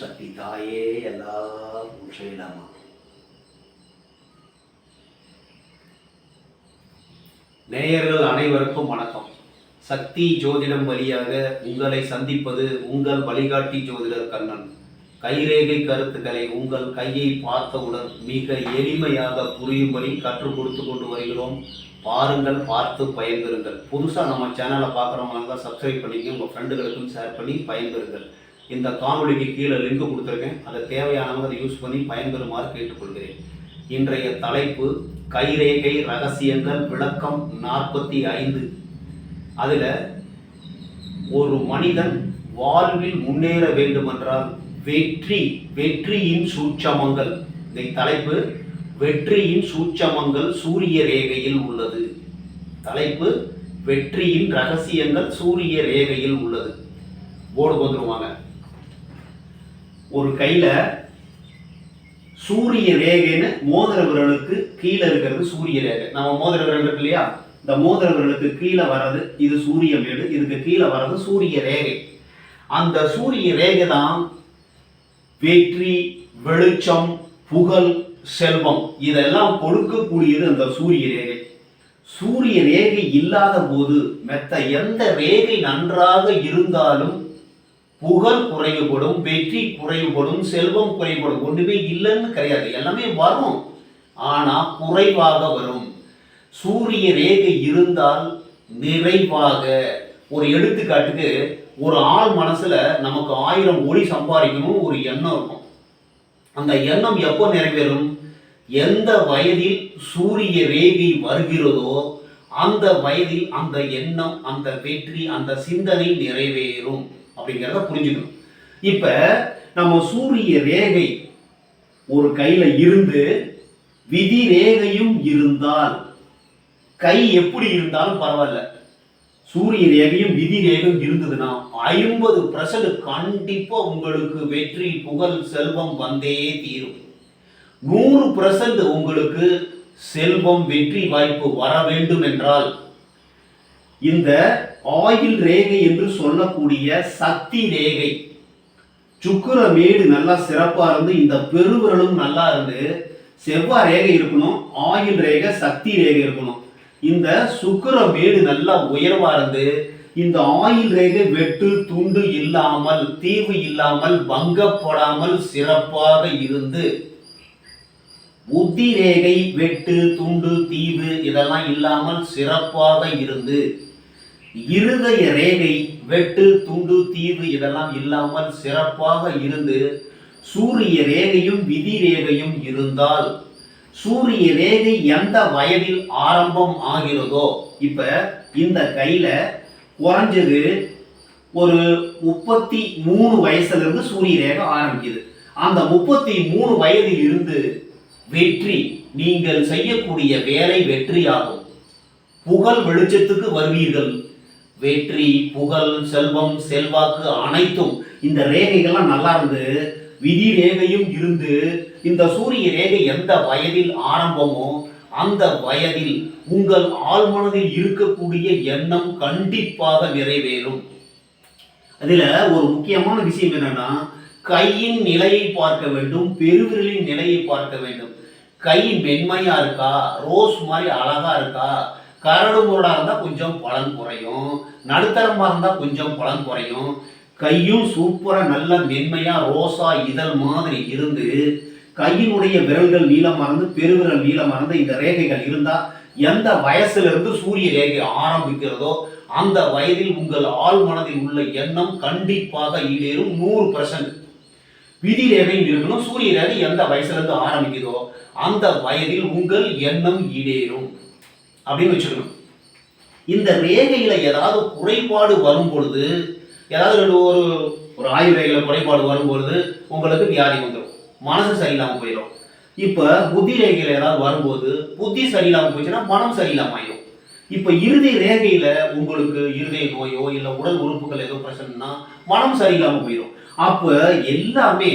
சக்தி தாயே எல்லாம் செய்யலாமா நேயர்கள் அனைவருக்கும் வணக்கம். சக்தி ஜோதிடம் வழியாக உங்களை சந்திப்பது உங்கள் வழிகாட்டி ஜோதிடர் கண்ணன். கைரேகை கருத்துக்களை உங்கள் கையை பார்த்தவுடன் மிக எளிமையாக புரியும்படி கற்றுக் கொடுத்து கொண்டு வருகிறோம். பாருங்கள் பார்த்து பயன்பெறுங்கள். புதுசாக நம்ம சேனலை பார்க்குறவங்க இருந்தால் சப்ஸ்கிரைப் பண்ணிக்கி உங்கள் ஃப்ரெண்டுகளுக்கும் ஷேர் பண்ணி பயன்பெறுங்கள். இந்த காணொலிக்கு கீழே லிங்க் கொடுத்துருக்கேன். அதை தேவையானவங்க அதை யூஸ் பண்ணி பயன்பெறுமாறு கேட்டுக்கொள்கிறேன். இன்றைய தலைப்பு கைரேகை ரகசியங்கள் விளக்கம் நாற்பத்தி ஐந்து. அதில் ஒரு மனிதன் வாழ்வில் முன்னேற வேண்டுமென்றால் வெற்றி வெற்றியின் சூட்சமங்கள். இந்த தலைப்பு வெற்றியின் சூட்சமங்கள் சூரிய ரேகையில் உள்ளது. தலைப்பு வெற்றியின் ரகசியங்கள் சூரிய ரேகையில் உள்ளது. போர்டு வந்துருவாங்க ஒரு கையில் சூரிய ரேகைன்னு மோதிர விரலுக்கு கீழே இருக்கிறது சூரிய ரேகை. நம்ம மோதிர விரல் இருக்கு இல்லையா? இந்த மோதிர விரலுக்கு கீழே வர்றது இது சூரிய மேடு இதுக்கு கீழே வர்றது சூரிய ரேகை. அந்த சூரிய ரேகை தான் வெற்றி வெளிச்சம் புகழ் செல்வம் இதெல்லாம் கொடுக்கக்கூடியது அந்த சூரிய ரேகை. சூரிய ரேகை இல்லாத போது மெத்த எந்த ரேகை நன்றாக இருந்தாலும் புகழ் குறைவுபடும் வெற்றி குறைவுபடும் செல்வம் குறைவுபடும் ஒன்றுமே இல்லைன்னு கிடையாது. எல்லாமே வரும். ஆனா குறைவாக வரும். சூரிய ரேகை இருந்தால் நிறைவாக. ஒரு எடுத்துக்காட்டுக்கு ஒரு ஆள் மனசுல நமக்கு ஆயிரம் ஒளி சம்பாதிக்கணும் ஒரு எண்ணம் இருக்கும். அந்த எண்ணம் எப்போ நிறைவேறும்? எந்த வயதில் சூரிய ரேகை வருகிறதோ அந்த வயதில் அந்த எண்ணம் அந்த வெற்றி அந்த சிந்தனை நிறைவேறும். அப்படிங்கிறத புரிஞ்சுக்கணும். இப்ப நம்ம சூரிய ரேகை ஒரு கையில இருந்து விதி ரேகையும் இருந்தால் கை எப்படி இருந்தாலும் பரவாயில்ல. சூரிய ரேகையும் விதி ரேகையும் இருந்ததுன்னா ஐம்பது பர்சன்ட் கண்டிப்பா உங்களுக்கு வெற்றி புகழ் செல்வம் வந்தே தீரும். நூறு பர்சன்ட் உங்களுக்கு செல்வம் வெற்றி வாய்ப்பு வர வேண்டும் என்றால் இந்த ஆயில் ரேகை என்று சொல்லக்கூடிய சக்தி ரேகை. சுக்கிரமேடு நல்லா சிறப்பாக இருந்து இந்த பெருவிரலும் நல்லா இருந்து செவ்வாய் ரேகை இருக்கணும் ஆயில் ரேகை சக்தி ரேகை இருக்கணும். இந்த சுக்கிரமேடு நல்லா உயர்வா இருந்து இந்த ஆயில் ரேகை வெட்டு துண்டு இல்லாமல் தீவு இல்லாமல் பங்கப்படாமல் சிறப்பாக இருந்து புத்தி ரேகை வெட்டு துண்டு தீவு இதெல்லாம் இல்லாமல் சிறப்பாக இருந்து இருதய ரேகை வெட்டு துண்டு தீவு இதெல்லாம் இல்லாமல் சிறப்பாக இருந்து சூரிய ரேகையும் விதி ரேகையும் இருந்தால் சூரிய ரேகை எந்த வயதில் ஆரம்பம் ஆகிறதோ இப்ப இந்த கையில குறைஞ்சது ஒரு முப்பத்தி மூணு வயசுல இருந்து சூரிய ரேகை ஆரம்பிக்குது. அந்த முப்பத்தி மூணு வயதில் இருந்து வெற்றி நீங்கள் செய்யக்கூடிய வேலை வெற்றியாகும். புகழ் வெளிச்சத்துக்கு வருவீர்கள். வெற்றி புகழ் செல்வம் செல்வாக்கு அனைத்தும் இந்த ரேகைகள்லாம் நல்லா இருந்து விதி ரேகையும் இருந்து இந்த சூரிய ரேகை எந்த வயதில் ஆரம்பமோ அந்த வயதில் உங்கள் ஆழ்மனதில் இருக்கக்கூடிய எண்ணம் கண்டிப்பாக நிறைவேறும். அதுல ஒரு முக்கியமான விஷயம் என்னன்னா கையின் நிலையை பார்க்க வேண்டும் பெருவிரலின் நிலையை பார்க்க வேண்டும். கை மென்மையா இருக்கா? ரோஸ் மாதிரி அழகா இருக்கா? கரடு முரடாக இருந்தால் கொஞ்சம் பலன் குறையும். நடுத்தரமாக இருந்தால் கொஞ்சம் பலன் குறையும். கையும் சூப்பராக நல்ல மென்மையாக ரோசா இதழ் மாதிரி இருந்து கையினுடைய விரல்கள் நீளமா பெருவிரல் நீளமா இந்த ரேகைகள் இருந்தால் எந்த வயசுலேருந்து சூரிய ரேகை ஆரம்பிக்கிறதோ அந்த வயதில் உங்கள் ஆழ் மனதில் உள்ள எண்ணம் கண்டிப்பாக ஈடேறும் நூறு பர்சன்ட் விதி ரேகையும் இருக்கணும் சூரிய ரேகை எந்த வயசுலேருந்து ஆரம்பிக்குதோ அந்த வயதில் உங்கள் எண்ணம் ஈடேறும். அப்படின்னு வச்சுக்கணும். இந்த ரேகையில் ஏதாவது குறைபாடு வரும் பொழுது ஏதாவது ஒரு ஒரு ஆயுர் ரேகையில் குறைபாடு வரும் பொழுது உங்களுக்கு வியாதி வந்துடும் மனசு சரியில்லாமல் போயிடும் இப்போ புத்தி ரேகையில் ஏதாவது வரும்போது புத்தி சரியில்லாமல் போச்சுன்னா மனம் சரியில்லாமல் ஆயிடும் இப்போ இறுதி ரேகையில் உங்களுக்கு இருதய நோயோ இல்லை உடல் உறுப்புகள் ஏதோ பிரச்சனைனா மனம் சரியில்லாமல் போயிடும் அப்போ எல்லாமே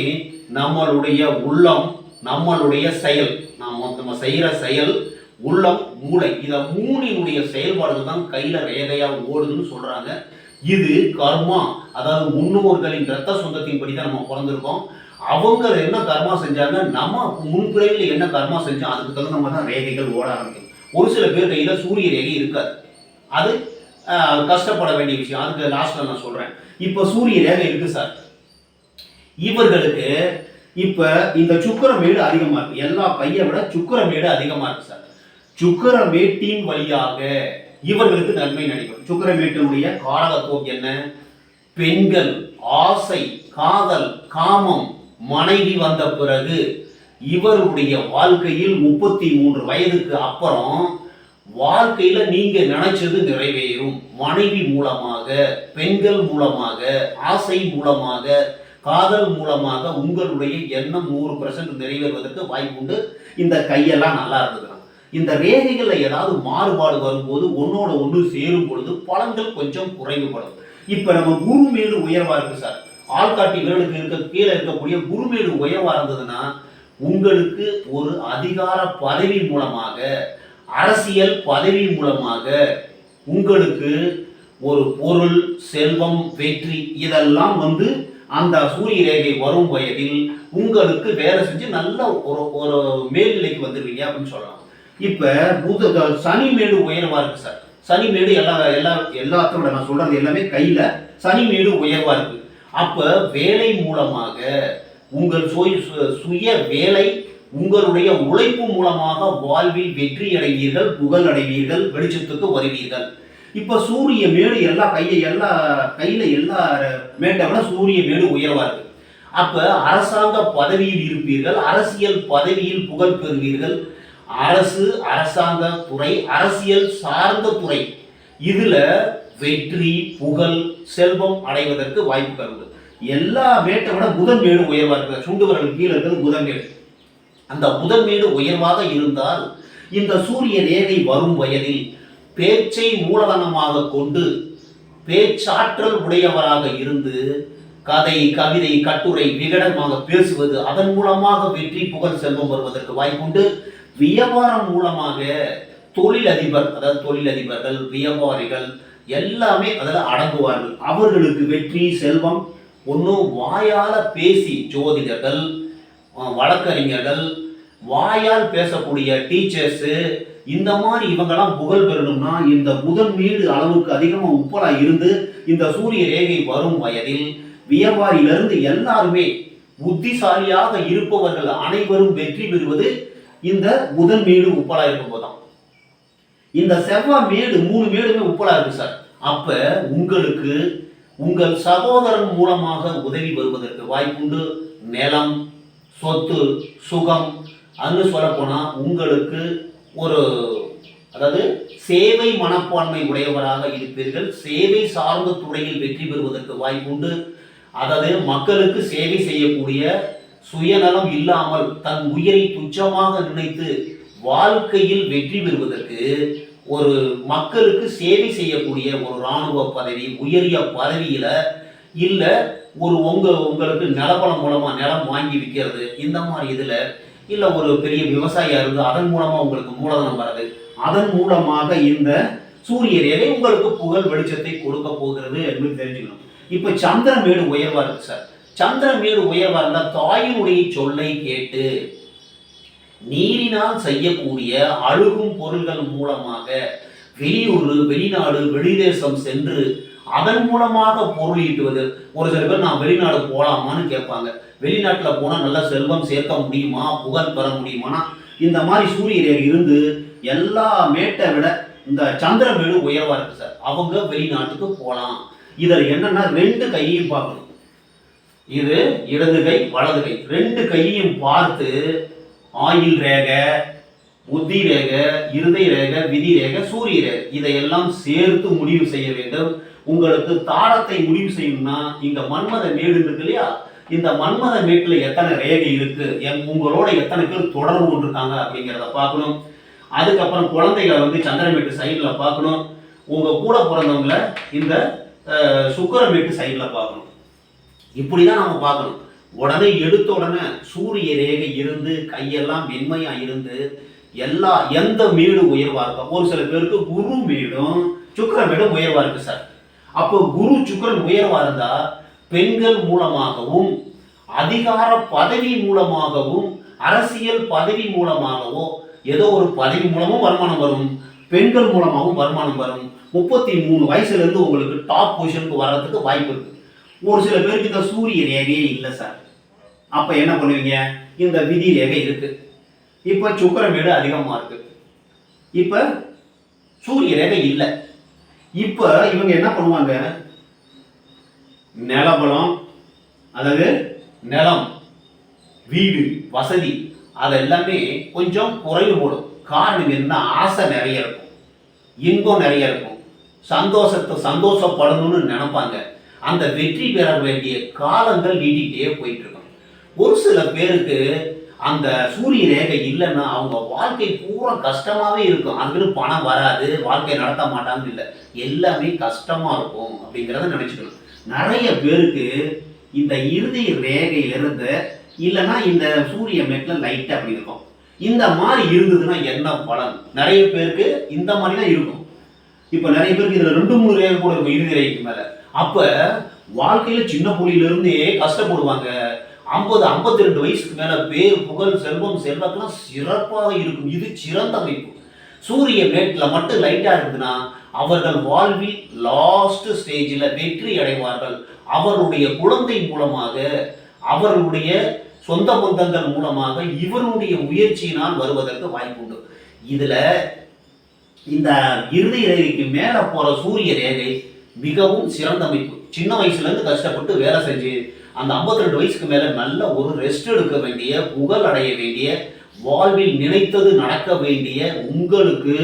நம்மளுடைய உள்ளம் நம்மளுடைய செயல். நாம் நம்ம செய்கிற செயல் உள்ளம் மூளை. இத மூணினுடைய செயல்பாடுகள் தான் கையில ரேகையா ஓடுதுன்னு சொல்றாங்க. இது கர்மா. அதாவது முன்னோர்களின் ரத்த சொந்தத்தின்படி தான் நம்ம பிறந்திருக்கோம். அவங்க என்ன கர்மா செஞ்சாங்க? நம்ம முன்பிறவில என்ன கர்மா செஞ்சோம்? அதுக்கு தகுந்த மாதிரி தான் ரேகைகள் ஓட ஆரம்பிக்கும். ஒரு சில பேர் கையில சூரிய ரேகை இருக்காது. அது கஷ்டப்பட வேண்டிய விஷயம். அதுக்கு லாஸ்ட்ல நான் சொல்றேன். இப்போ சூரிய ரேகை இருக்கு சார் இவர்களுக்கு இப்ப இந்த சுக்கரமேடு அதிகமா இருக்கு. எல்லா பையை விட சுக்கரமேடு அதிகமா இருக்கு சார் சுக்கிரமேட்டின் வழியாக இவர்களுக்கு நன்மை நடைபெறும். சுக்கிரமேட்டினுடைய காரகத்துவம் என்ன? பெண்கள் ஆசை காதல் காமம் மனைவி வந்த பிறகு இவருடைய வாழ்க்கையில் முப்பத்தி மூன்று வயதுக்கு அப்புறம் வாழ்க்கையில நீங்க நினைச்சது நிறைவேறும். மனைவி மூலமாக பெண்கள் மூலமாக ஆசை மூலமாக காதல் மூலமாக உங்களுடைய எண்ணம் நூறு பர்சன்ட் நிறைவேறுவதற்கு வாய்ப்புண்டு. இந்த கையெல்லாம் நல்லா இருந்தது. இந்த ரேகைகளில் ஏதாவது மாறுபாடு வரும்போது ஒன்னோட ஒன்று சேரும் பொழுது பலன்கள் கொஞ்சம் குறைவுபடும். இப்போ நம்ம குருமேடு உயர்வாக இருக்குது சார். ஆள்காட்டி விரலுக்கு இருக்க கீழே இருக்கக்கூடிய குருமேடு உயர்வாக இருந்ததுன்னா உங்களுக்கு ஒரு அதிகார பதவி மூலமாக அரசியல் பதவி மூலமாக உங்களுக்கு ஒரு பொருள் செல்வம் வெற்றி இதெல்லாம் வந்து அந்த சூரிய ரேகை வரும் வயதில் உங்களுக்கு வேலை செஞ்சு நல்ல ஒரு ஒரு மேல்நிலைக்கு வந்துடுவீங்க அப்படின்னு சொல்லலாம். இப்போ புத சனி மேடு உயர்வாக இருக்குது சார். சனி மேடு எல்லா எல்லா எல்லாத்தோட நான் சொல்கிறது எல்லாமே கையில். சனி மேடு உயர்வாக இருக்குது அப்போ வேலை மூலமாக உங்கள் சுய சு- சுய வேலை உங்களுடைய உழைப்பு மூலமாக வாழ்வில் வெற்றி அடைவீர்கள் புகழ் அடைவீர்கள் வெளிச்சத்துக்கு வருவீர்கள். இப்போ சூரிய மேடு எல்லா கையை எல்லா கையில் எல்லா மேட்டை விட சூரிய மேடு உயர்வாக இருக்குது அப்போ அரசாங்க பதவியில் இருப்பீர்கள் அரசியல் பதவியில் புகழ் பெறுவீர்கள். அரசு அரசாங்க துறை அரசியல் சார்ந்த துறை. இதுல வெற்றி புகழ் செல்வம் அடைவதற்கு வாய்ப்பு உண்டு. எல்லா மேட்டை விட புதன் மேடு உயர்வா இருக்கு சுண்டு கீழே இருக்கிறது புதன் மேடு அந்த புதன் மேடு உயர்வாக இருந்தால் இந்த சூரிய ரேகை வரும் வயதில் பேச்சை மூலதனமாக கொண்டு பேச்சாற்றல் உடையவராக இருந்து கதை கவிதை கட்டுரை விகடமாக பேசுவது அதன் மூலமாக வெற்றி புகழ் செல்வம் வருவதற்கு வாய்ப்புண்டு. வியாபாரம் மூலமாக தொழிலதிபர் அதாவது தொழிலதிபர்கள் வியாபாரிகள் எல்லாமே அதில் அடங்குவார்கள். அவர்களுக்கு வெற்றி செல்வம் ஒன்றும் வாயால் பேசி ஜோதிடர்கள் வழக்கறிஞர்கள் வாயால் பேசக்கூடிய டீச்சர்ஸு இந்த மாதிரி இவங்கெல்லாம் புகழ் பெறணும்னா இந்த புதன் வீடு அளவுக்கு அதிகமாக உப்பலாக இருந்து இந்த சூரிய ரேகை வரும் வயதில் வியாபாரியிலிருந்து எல்லாருமே புத்திசாலியாக இருப்பவர்கள் அனைவரும் வெற்றி பெறுவது இந்த புதன் மேடு உப்பலா இருக்கும்போது தான் இந்த செவ்வாய் மேடு மூணு மேடுமே உப்பலா இருக்கு சார். அப்ப உங்களுக்கு உங்கள் சகோதரன் மூலமாக உதவி வருவதற்கு வாய்ப்புண்டு நிலம் சொத்து சுகம். அங்கு சொல்லப்போனால் உங்களுக்கு ஒரு அதாவது சேவை மனப்பான்மை உடையவராக இருப்பீர்கள். சேவை சார்ந்த துறையில் வெற்றி பெறுவதற்கு வாய்ப்புண்டு. அதாவது மக்களுக்கு சேவை செய்யக்கூடிய சுயநலம் இல்லாமல் தன் உயிரை துச்சமாக நினைத்து வாழ்க்கையில் வெற்றி பெறுவதற்கு ஒரு மக்களுக்கு சேவை செய்யக்கூடிய ஒரு இராணுவ பதவி உயரிய பதவியில் இல்லை ஒரு உங்க உங்களுக்கு நிலப்பலம் மூலமாக நிலம் வாங்கி விற்கிறது இந்த மாதிரி இதில் இல்லை ஒரு பெரிய விவசாயியாக இருந்து அதன் மூலமாக உங்களுக்கு மூலதனம் வர்றது அதன் மூலமாக இந்த சூரிய ரேகை உங்களுக்கு புகழ் வெளிச்சத்தை கொடுக்க போகிறது என்று தெரிஞ்சுக்கணும். இப்ப சந்திரமேடு உயர்வாக இருக்கு சார். சந்திரமேடு உயர்வா தாயினுடைய சொல்லை கேட்டு நீரினால் செய்யக்கூடிய அழுகும் பொருள்கள் மூலமாக வெளியூர் வெளிநாடு வெளிதேசம் சென்று அதன் மூலமாக பொருள் ஈட்டுவது. ஒரு சில பேர் நான் வெளிநாடு போகலாமான்னு கேட்பாங்க. வெளிநாட்டில் போனால் நல்ல செல்வம் சேர்க்க முடியுமா? புகழ் பெற முடியுமானா? இந்த மாதிரி சூரிய இருந்து எல்லா மேட்டை விட இந்த சந்திரமேடு உயர்வாக இருக்கு சார். அவங்க வெளிநாட்டுக்கு போகலாம் இதில் என்னன்னா ரெண்டு கையையும் பார்க்கணும். இது இடது கை வலது கை. ரெண்டு கையையும் பார்த்து ஆயில் ரேகை புத்தி ரேகை இருதய ரேகை விதி ரேக சூரிய ரேகை. இதையெல்லாம் சேர்த்து முடிவு செய்ய வேண்டும். உங்களுக்கு தாரத்தை முடிவு செய்யணும்னா இந்த மன்மத மேடு இருக்கு இல்லையா? இந்த மன்மத மேட்டில் எத்தனை ரேகை இருக்கு? உங்களோட எத்தனை பேர் தொடர்பு கொண்டிருக்காங்க அப்படிங்கிறத பார்க்கணும். அதுக்கப்புறம் குழந்தைகளை வந்து சந்திரமேட்டு சைடில் பார்க்கணும். உங்கள் கூட பிறந்தவங்கள இந்த சுக்கரமேட்டு சைடில் பார்க்கணும். இப்படி தான் நம்ம பார்க்கணும். உடனே எடுத்த உடனே சூரிய ரேகை இருந்து கையெல்லாம் மென்மையாக இருந்து எல்லா எந்த மேடு உயர்வாக இருக்கும் ஒரு சில பேருக்கு குரு மேடும் சுக்கிர மேடும் உயர்வாக இருக்கு சார். அப்போ குரு சுக்கிரன் உயர்வாக இருந்தால் பெண்கள் மூலமாகவும் அதிகார பதவி மூலமாகவும் அரசியல் பதவி மூலமாகவோ ஏதோ ஒரு பதவி மூலமும் வருமானம் வரும். பெண்கள் மூலமாகவும் வருமானம் வரும். முப்பத்தி மூணு வயசுலேருந்து உங்களுக்கு டாப் பொசிஷனுக்கு வர்றதுக்கு வாய்ப்பு இருக்கு. ஒரு சில பேருக்கு இந்த சூரிய ரேகையே இல்லை சார். அப்ப என்ன பண்ணுவீங்க? இந்த விதி ரேகை இருக்கு. இப்ப சுக்கரமேடு அதிகமா இருக்கு. இப்ப சூரிய ரேகை இல்லை. இப்ப இவங்க என்ன பண்ணுவாங்க? நிலபலம் அதாவது நிலம் வீடு வசதி அதெல்லாமே கொஞ்சம் குறைவுபடும் காரணம் என்ன? ஆசை நிறைய இருக்கும். இன்பம் நிறைய இருக்கும். சந்தோஷத்தை சந்தோஷப்படணும்னு நினைப்பாங்க. அந்த வெற்றி பெற வேண்டிய காலங்கள் நீட்டிகிட்டே போயிட்டு இருக்கும் ஒரு சில பேருக்கு அந்த சூரிய ரேகை இல்லைன்னா அவங்க வாழ்க்கை பூரா கஷ்டமாகவே இருக்கும். அதுக்குன்னு பணம் வராது வாழ்க்கை நடத்த மாட்டாங்கன்னு இல்லை. எல்லாமே கஷ்டமாக இருக்கும் அப்படிங்கிறத நினச்சிக்கணும். நிறைய பேருக்கு இந்த இறுதி ரேகையிலிருந்து இல்லைன்னா இந்த சூரிய மேட்டில் லைட்டாக அப்படி இருக்கும். இந்த மாதிரி இருந்ததுன்னா என்ன பலன்? நிறைய பேருக்கு இந்த மாதிரி தான் இருக்கும். இப்போ நிறைய பேருக்கு இதில் ரெண்டு மூணு ரேகை கூட இருக்கும் இறுதி ரேகைக்கு மேலே. அப்ப வாழ்க்கையில சின்ன புள்ளியில இருந்தே கஷ்டப்படுவாங்க. ஐம்பது ஐம்பத்தி ரெண்டு வயசுக்கு மேல பேர் புகழ் செல்வம் செல்வாக்கெல்லாம் சிறப்பாக இருக்கும். இது சிறந்த அமைப்பு. சூரிய மேட்ல மட்டும் லைட்டா இருக்குதுன்னா அவர்கள் வாழ்வில் லாஸ்ட் ஸ்டேஜில் வெற்றி அடைவார்கள். அவருடைய குழந்தை மூலமாக அவர்களுடைய சொந்த பந்தங்கள் மூலமாக இவருடைய முயற்சியினால் வருவதற்கு வாய்ப்பு உண்டு. இதுல இந்த இறுதி ரேகைக்கு மேலே போற சூரிய ரேகை மிகவும் சிறந்த அமைப்பு. சின்ன வயசுலேருந்து கஷ்டப்பட்டு வேலை செஞ்சு அந்த 52 ரெண்டு வயசுக்கு மேலே நல்ல ஒரு ரெஸ்ட் எடுக்க வேண்டிய புகழ் அடைய வேண்டிய வாழ்வில் நினைத்தது நடக்க வேண்டிய உங்களுக்கு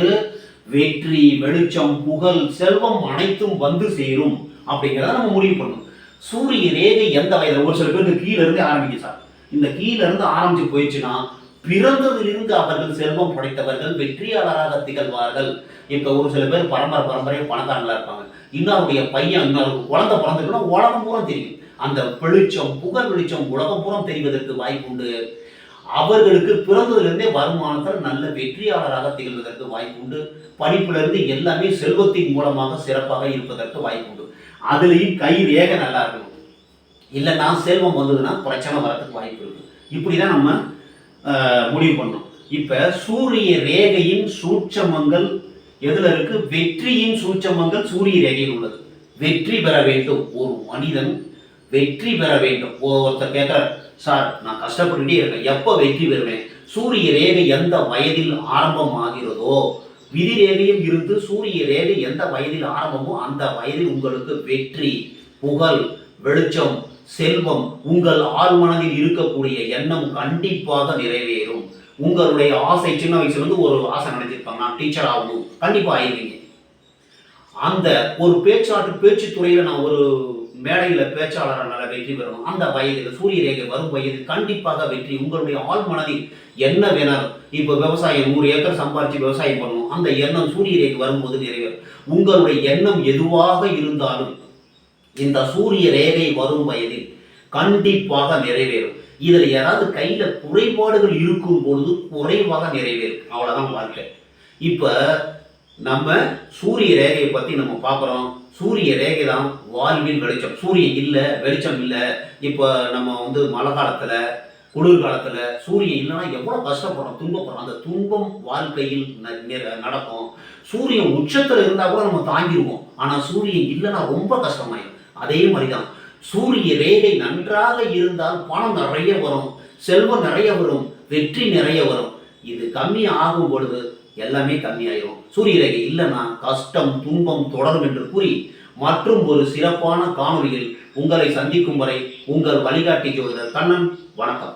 வெற்றி வெளிச்சம் புகழ் செல்வம் அனைத்தும் வந்து சேரும் அப்படிங்கிறத நம்ம முடிவு பண்ணணும். சூரிய ரேகை எந்த வயதில்? ஒரு சில பேருக்கு கீழே இருந்து ஆரம்பிக்கும் சார். இந்த கீழே இருந்து ஆரம்பிச்சு போயிடுச்சுன்னா பிறந்ததிலிருந்து அவர்கள் செல்வம் படைத்தவர்கள் வெற்றியாளராக திகழ்வார்கள். இப்ப ஒரு சில பேர் பரம்பரை பரம்பரையா பணக்காரங்களா இருப்பாங்க. இன்னொருடைய பையன் இன்னொரு குழந்தை பிறந்திருக்குன்னா உலகம் பூரா தெரியும். அந்த வெளிச்சம் புகழ் வெளிச்சம் உலகம் பூரா தெரிவதற்கு வாய்ப்பு உண்டு அவர்களுக்கு பிறந்ததிலிருந்தே வருமானத்தில் நல்ல வெற்றியாளராக திகழ்வதற்கு வாய்ப்பு உண்டு படிப்புலேருந்து எல்லாமே செல்வத்தின் மூலமாக சிறப்பாக இருப்பதற்கு வாய்ப்பு உண்டு அதுலேயும் கை ரேக நல்லா இருக்கணும். இல்லைன்னா செல்வம் வந்ததுன்னா பிரச்சனை வரத்துக்கு வாய்ப்பு இருக்கு. இப்படிதான் நம்ம முடிவு பண்ணோம் இப்போ சூரிய ரேகையின் சூட்சமங்கள் எதில் இருக்கு? வெற்றியின் சூட்சமங்கள் சூரிய ரேகையில் உள்ளது. வெற்றி பெற வேண்டும். ஒரு மனிதன் வெற்றி பெற வேண்டும். ஒருத்தர் கேட்கிறார் சார் நான் கஷ்டப்பட்டுட்டே இருக்கேன். எப்போ வெற்றி பெறுவேன்? சூரிய ரேகை எந்த வயதில் ஆரம்பம் ஆகிறதோ விதி ரேகையில் இருந்து சூரிய ரேகை எந்த வயதில் ஆரம்பமோ அந்த வயதில் உங்களுக்கு வெற்றி புகழ் வெளிச்சம் செல்வம் உங்கள் ஆழ்மனதில் இருக்கக்கூடிய எண்ணம் கண்டிப்பாக நிறைவேறும். உங்களுடைய ஆசை சின்ன வயசுல இருந்து ஒரு ஆசை நினைச்சிருப்பாங்க. நான் டீச்சர் ஆகணும். கண்டிப்பா ஆயிருவீங்க அந்த ஒரு பேச்சாட்டு பேச்சு துறையில நான் ஒரு மேடையில பேச்சாளரால் வெற்றி பெறணும். அந்த வயதில் சூரிய ரேகை வரும் வயது கண்டிப்பாக வெற்றி. உங்களுடைய ஆள் மனதில் என்ன வேணாலும் இப்போ விவசாயம் நூறு ஏக்கர் சம்பாரிச்சு விவசாயம் பண்ணணும். அந்த எண்ணம் சூரிய ரேகை வரும்போது நிறைவேறும். உங்களுடைய எண்ணம் எதுவாக இருந்தாலும் இந்த சூரிய ரேகை வரும் வயதில் கண்டிப்பாக நிறைவேறும். இதில் ஏதாவது கையில் குறைபாடுகள் இருக்கும் பொழுது குறைவாக நிறைவேறும். அவ்வளோதான் வாழ்க்கை. இப்போ நம்ம சூரிய ரேகையை பற்றி நம்ம பார்க்குறோம். சூரிய ரேகை தான் வாழ்வின் வெளிச்சம். சூரியன் இல்லை வெளிச்சம் இல்லை. இப்போ நம்ம வந்து மழை காலத்தில் குளிர் காலத்தில் சூரியன் இல்லைன்னா எவ்வளோ கஷ்டப்படுறோம் துன்பப்படுறோம். அந்த துன்பம் வாழ்க்கையில் ந- நடக்கும். சூரியன் உச்சத்தில் இருந்தால் கூட நம்ம தாங்கிடுவோம் ஆனால் சூரியன் இல்லைன்னா ரொம்ப கஷ்டமாயிடும் அதே மாதிரிதான். சூரிய ரேகை நன்றாக இருந்தால் பணம் நிறைய வரும் செல்வம் நிறைய வரும் வெற்றி நிறைய வரும். இது கம்மி ஆகும் பொழுது எல்லாமே கம்மியாயிரும் சூரிய ரேகை இல்லைன்னா கஷ்டம் துன்பம் தொடரும் என்று கூறி மற்றும் ஒரு சிறப்பான காணொலியில் உங்களை சந்திக்கும் வரை உங்கள் வழிகாட்டி ஜோதிடர் கண்ணன் வணக்கம்.